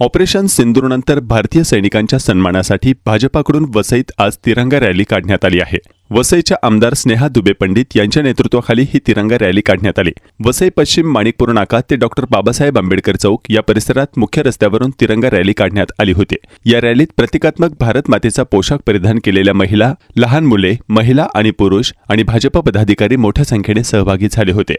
Operation सिंदूरनंतर भारतीय सैनिकांच्या सन्मानासाठी भाजपाकडून वसईत आज तिरंगा रॅली काढण्यात आली आहे. वसईच्या आमदार स्नेहा दुबे पंडित यांच्या नेतृत्वाखाली ही तिरंगा रॅली काढण्यात आली. वसई पश्चिम माणिकपूर नाका ते डॉक्टर बाबासाहेब आंबेडकर चौक या परिसरात मुख्य रस्त्यावरून तिरंगा रॅली काढण्यात आली होती. या रॅलीत प्रतिकात्मक भारत मातेचा पोशाख परिधान केलेल्या महिला लहान मुले महिला आणि पुरुष आणि भाजप पदाधिकारी मोठ्या संख्येने सहभागी झाले होते.